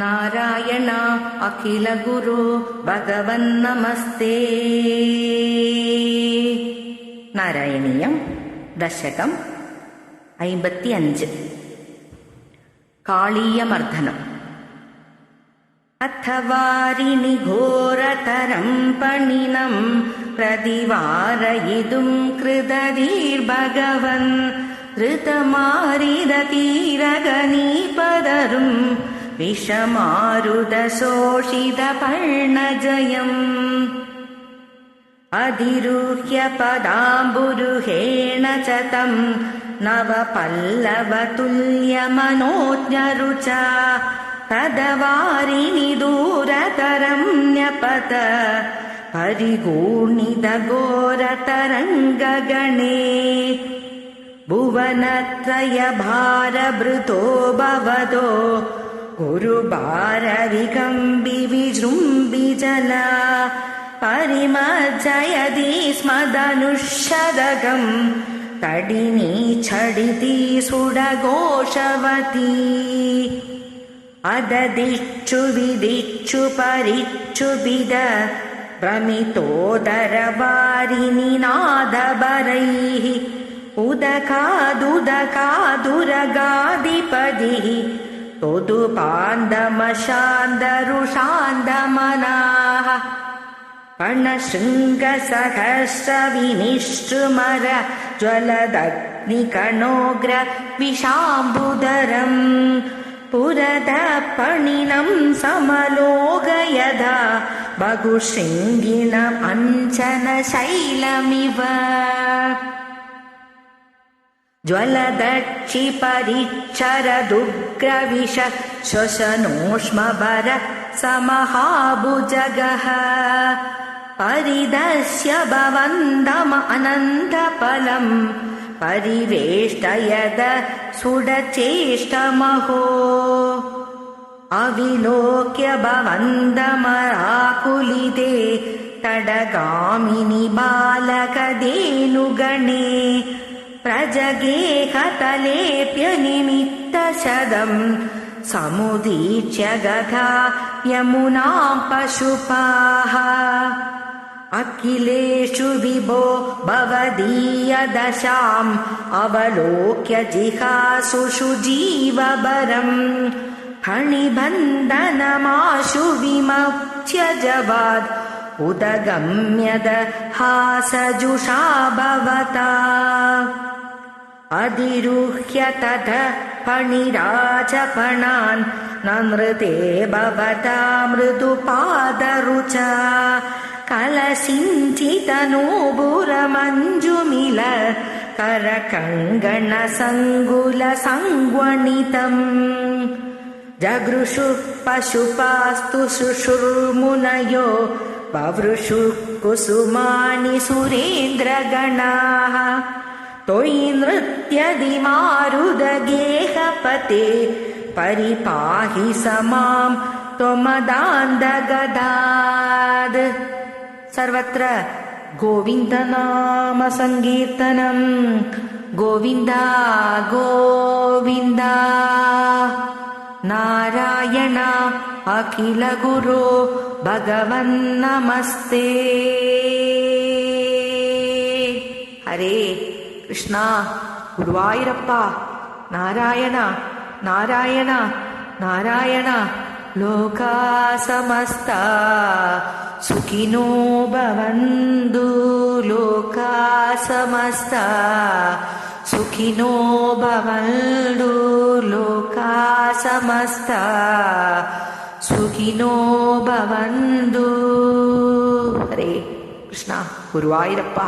नारायण अखिलगुरु भगवन्नमस्ते नारायणीयं दशकम् ऐम्पति अञ्च काळीयमर्दनम् अथ वारिणि घोरतरं पणिनं प्रतिवारयितुं कृतधीर्भगवन् ऋतमारिदतीरगनीपदरुम् विषमारुदशोषितपर्णजयम्। अधिरुह्य पदाम्बुरुहेण च तम् नवपल्लवतुल्यमनोज्ञरुचा। तदवारिणि दूरतरं न्यपत परिगूर्णितघोरतरङ्गगणे। भुवनत्रयभारभृतो भवदो गुरुभारविकम्बि विजृम्बिजला परिमज्जयति स्मदनुषदकम् तडिनी छडिति सुडघोषवती। अददिक्षु विदिक्षु परिक्षु विद। प्रमितोदरवारिणि नादबरैः उदकादुदकादुरगादिपदिः तोदुपान्दमशान्दरुषान्दमनाः पणशृङ्गसहस्रविनिष्टुमर ज्वलदग्निकणोग्र विशाम्बुदरम् पुरतः पणिनं समलोकयदा बहुशृङ्गिणम् अञ्चनशैलमिव ज्वलदक्षिपरिच्छरदुग्रविश श्वसनोष्मभर समहाभुजगः। परिदस्य भवन्दम अनन्तफलम्। परिवेष्टयद सुडचेष्टमहो। अविलोक्य भवन्दमराकुलिते तडगामिनि बालकदेनुगणे प्रजगेहतलेऽप्यनिमित्तशदम् समुदीच्य गधा यमुनां पशुपाः। अखिलेषु विभो भवदीयदशाम् अवलोक्य जिहासुषु जीवबरम् फणिबन्धनमाशु विमक्ष्य जवाद् उदगम्यद हासजुषा भवता अधिरुह्य तथ फणिराजपणान् न नृते भवता मृदुपादरुचा। कलसिञ्चितनूपुरमञ्जुमिल करकङ्गणसङ्गुलसङ्ग्वणितम् जगृषु पशुपास्तु शुशुर्मुनयो ववृषु कुसुमानि सुरेन्द्रगणाः त्वयि नृत्यदिमारुदगेहपते परिपाहि स माम् त्वमदान्दगदाद् सर्वत्र गोविन्दनामसङ्कीर्तनम् गोविन्दा गोविन्द। नारायण अखिलगुरो भगवन्नमस्ते। हरे ಕೃಷ್ಣ, ಗುರುವಾಯಿರಪ್ಪ, ನಾರಾಯಣ ನಾರಾಯಣ ನಾರಾಯಣ, ಲೋಕ ಸಮಸ್ತ, ಸುಖಿನೋ ಭವಂದು, ಲೋಕ ಸಮಸ್ತ, ಸುಖಿನೋ ಭವಂದು, ಲೋಕ ಸಮಸ್ತ, ಸುಖಿನೋ ಭವಂದು. ಹರೇ ಕೃಷ್ಣ, ಗುರುವಾಯಿರಪ್ಪ.